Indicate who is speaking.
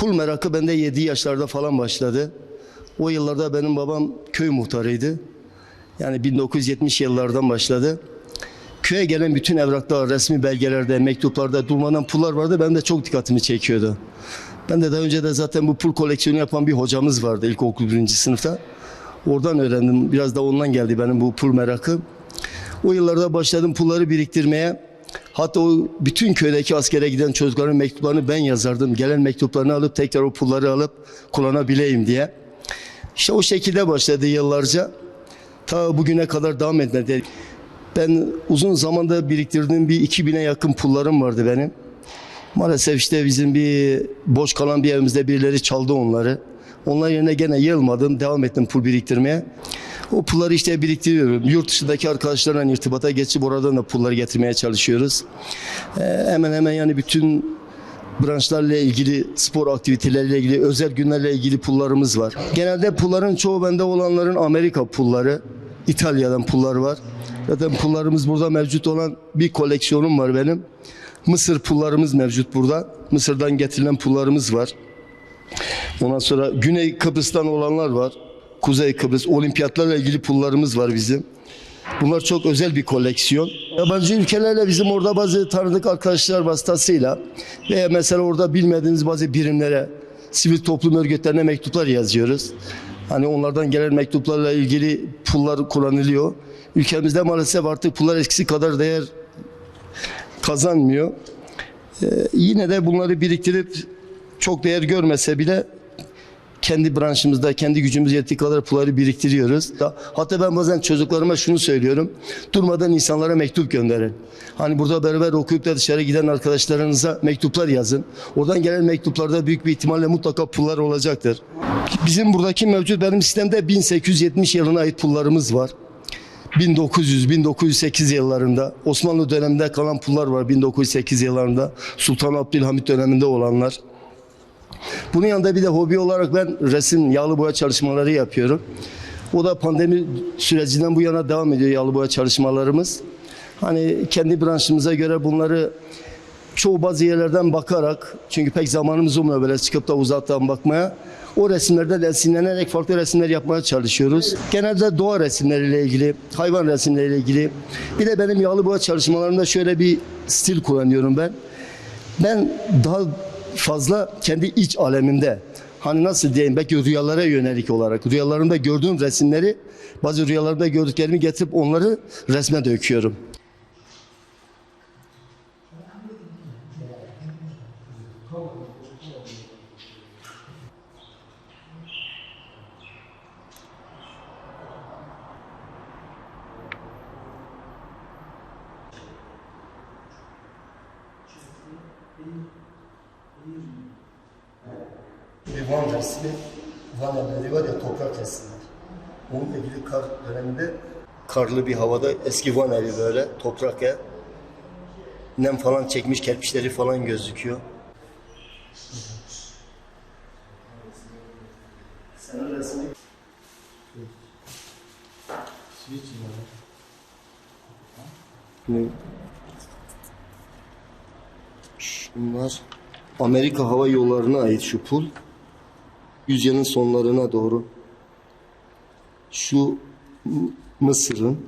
Speaker 1: Pul merakı bende 7 yaşlarda falan başladı. O yıllarda benim babam köy muhtarıydı. Yani 1970 yıllardan başladı. Köye gelen bütün evraklar, resmi belgelerde, mektuplarda durmadan pullar vardı. Benim de çok dikkatimi çekiyordu. Ben de daha önce de zaten bu pul koleksiyonu yapan bir hocamız vardı ilkokul birinci sınıfta. Oradan öğrendim. Biraz da ondan geldi benim bu pul merakı. O yıllarda başladım pulları biriktirmeye. Hatta o bütün köydeki askere giden çocukların mektuplarını ben yazardım. Gelen mektuplarını alıp tekrar o pulları alıp kullanabileyim diye. İşte o şekilde başladı yıllarca. Ta bugüne kadar devam etmedi. Ben uzun zamanda biriktirdiğim bir 2000'e yakın pullarım vardı benim. Maalesef işte bizim bir boş kalan bir evimizde birileri çaldı onları. Onlar yerine gene yılmadım, devam ettim pul biriktirmeye. O pulları işte biriktiriyorum. Yurt dışındaki arkadaşlarla irtibata geçip oradan da pulları getirmeye çalışıyoruz. Ee, hemen hemen yani bütün branşlarla ilgili, spor aktiviteleriyle ilgili, özel günlerle ilgili pullarımız var. Genelde pulların çoğu bende olanların Amerika pulları, İtalya'dan pullar var. Zaten pullarımız burada mevcut olan bir koleksiyonum var benim. Mısır pullarımız mevcut burada. Mısır'dan getirilen pullarımız var. Ondan sonra Güney Kıbrıs'tan olanlar var. Kuzey Kıbrıs olimpiyatlarla ilgili pullarımız var bizim. Bunlar çok özel bir koleksiyon. Yabancı ülkelerle bizim orada bazı tanıdık arkadaşlar vasıtasıyla veya mesela orada bilmediğiniz bazı birimlere, sivil toplum örgütlerine mektuplar yazıyoruz. Hani onlardan gelen mektuplarla ilgili pullar kullanılıyor. Ülkemizde maalesef artık pullar eskisi kadar değer kazanmıyor. Ee, yine de bunları biriktirip çok değer görmese bile kendi branşımızda, kendi gücümüz yettiği kadar pulları biriktiriyoruz. Hatta ben bazen çocuklarıma şunu söylüyorum. Durmadan insanlara mektup gönderin. Hani burada beraber okuyup da dışarı giden arkadaşlarınıza mektuplar yazın. Oradan gelen mektuplarda büyük bir ihtimalle mutlaka pullar olacaktır. Bizim buradaki mevcut benim sistemde 1870 yılına ait pullarımız var. 1900-1908 yıllarında Osmanlı döneminde kalan pullar var 1908 yıllarında Sultan Abdülhamit döneminde olanlar. Bunun yanında bir de hobi olarak ben resim, yağlı boya çalışmaları yapıyorum. O da pandemi sürecinden bu yana devam ediyor yağlı boya çalışmalarımız. Hani kendi branşımıza göre bunları çoğu bazı yerlerden bakarak çünkü pek zamanımız olmuyor böyle çıkıp da uzaktan bakmaya. O resimlerden esinlenerek farklı resimler yapmaya çalışıyoruz. Genelde doğa resimleriyle ilgili, hayvan resimleriyle ilgili. Bir de benim yağlı boya çalışmalarımda şöyle bir stil kullanıyorum ben. Ben daha fazla kendi iç alemimde hani nasıl diyeyim belki rüyalara yönelik olarak rüyalarımda gördüğüm resimleri bazı rüyalarımda gördüklerimi getirip onları resme döküyorum. Van resmi, Van evleri var ya toprak resimler. Onunla ilgili kar döneminde karlı bir havada eski Van evi böyle toprak ev. Nem falan çekmiş kerpiçleri falan gözüküyor. Sen resmi Ne? Şunlar Amerika Hava Yolları'na ait şu pul. Yüzyılın sonlarına doğru. Şu Mısır'ın